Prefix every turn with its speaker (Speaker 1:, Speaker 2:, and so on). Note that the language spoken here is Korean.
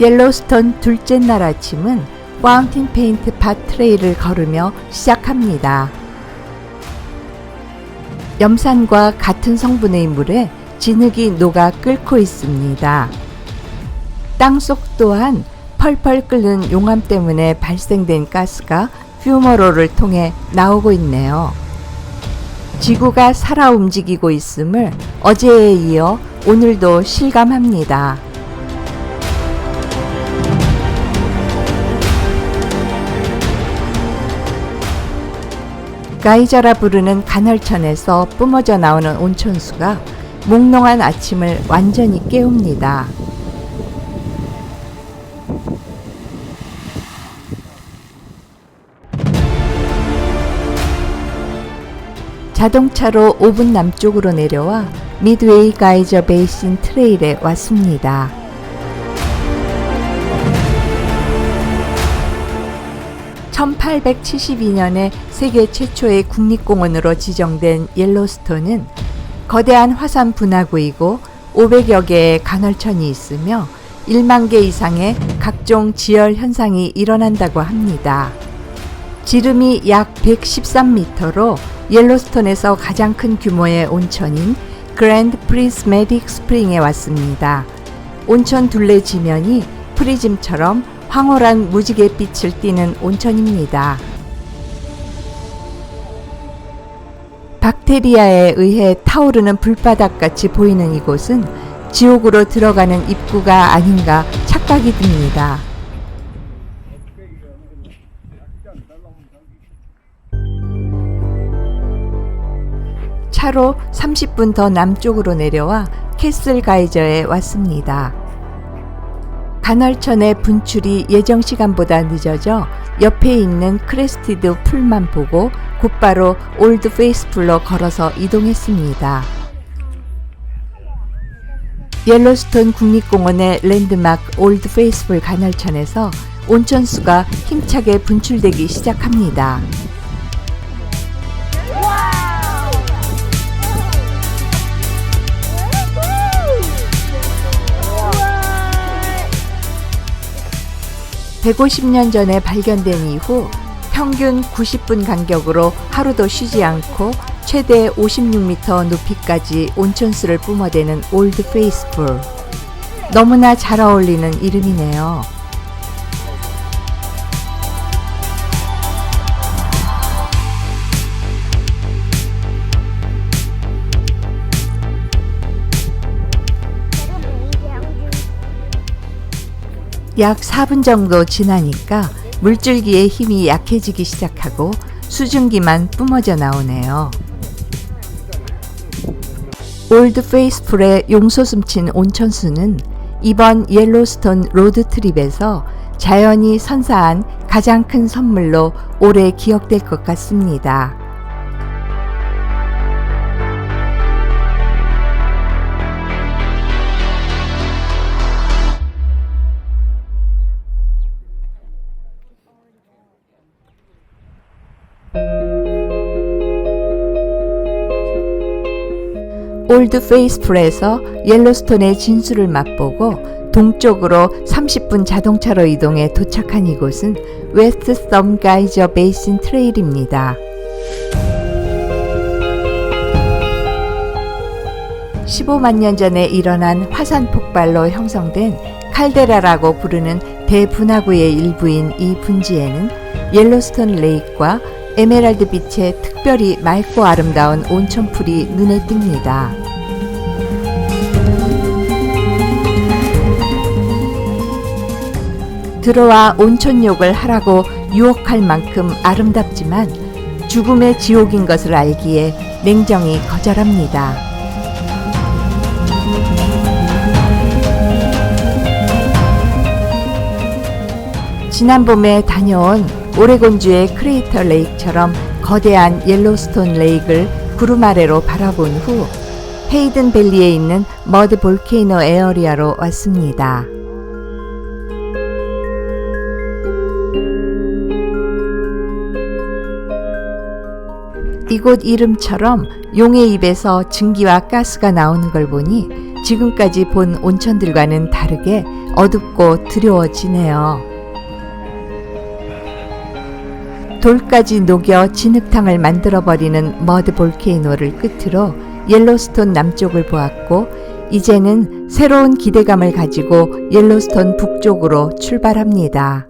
Speaker 1: 옐로스톤 둘째 날 아침은 파운틴 페인트 밭 트레이를 걸으며 시작합니다. 염산과 같은 성분의 물에 진흙이 녹아 끓고 있습니다. 땅 속 또한 펄펄 끓는 용암 때문에 발생된 가스가 퓨머로를 통해 나오고 있네요. 지구가 살아 움직이고 있음을 어제에 이어 오늘도 실감합니다. 가이저라 부르는 간헐천에서 뿜어져 나오는 온천수가 몽롱한 아침을 완전히 깨웁니다. 자동차로 5분 남쪽으로 내려와 미드웨이 가이저 베이신 트레일에 왔습니다. (1872년에) 세계 최초의 국립공원으로 지정된 옐로스톤은 거대한 화산 분화구이고 500여 개의 간헐천이 있으며 1만 개 이상의 각종 지열 현상이 일어난다고 합니다. 지름이 약 113m로 옐로스톤에서 가장 큰 규모의 온천인 그랜드 프리스메딕 스프링에 왔습니다. 온천 둘레 지면이 프리즘처럼 황홀한 무지개 빛을 띠는 온천입니다. 박테리아에 의해 타오르는 불바닥 같이 보이는 이곳은 지옥으로 들어가는 입구가 아닌가 착각이 듭니다. 차로 30분 더 남쪽으로 내려와 캐슬 가이저에 왔습니다. 간헐천의 분출이 예정 시간보다 늦어져 옆에 있는 크레스티드 풀만 보고 곧바로 올드 페이스풀로 걸어서 이동했습니다. 옐로스톤 국립공원의 랜드마크 올드 페이스풀 간헐천에서 온천수가 힘차게 분출되기 시작합니다. (150년) 전에 발견된 이후 평균 90분 간격으로 하루도 쉬지 않고 최대 56m 높이까지 온천수를 뿜어대는 올드 페이스풀. 너무나 잘 어울리는 이름이네요. 약 4분 정도 지나니까 물줄기의 힘이 약해지기 시작하고 수증기만 뿜어져 나오네요. 올드 페이스풀의 용솟음친 온천수는 이번 옐로스톤 로드 트립에서 자연이 선사한 가장 큰 선물로 오래 기억될 것 같습니다. 올드 페이스풀에서 옐로스톤의 진수를 맛보고 동쪽으로 30분 자동차로 이동해 도착한 이곳은 웨스트 썸 가이저 베이신 트레일입니다. 15만 년 전에 일어난 화산 폭발로 형성된 칼데라라고 부르는 대분화구의 일부인 이 분지에는 옐로스톤 레이크와 에메랄드 빛의 특별히 맑고 아름다운 온천풀이 눈에 띕니다. 들어와 온천욕을 하라고 유혹할 만큼 아름답지만 죽음의 지옥인 것을 알기에 냉정히 거절합니다. 지난 봄에 다녀온 오레곤주의 크레이터 레이크처럼 거대한 옐로스톤 레이크를 구름 아래로 바라본 후 헤이든 밸리에 있는 머드 볼케이노 에어리아로 왔습니다. 이곳 이름처럼 용의 입에서 증기와 가스가 나오는 걸 보니 지금까지 본 온천들과는 다르게 어둡고 두려워지네요. 돌까지 녹여 진흙탕을 만들어버리는 머드 볼케이노를 끝으로 옐로스톤 남쪽을 보았고 이제는 새로운 기대감을 가지고 옐로스톤 북쪽으로 출발합니다.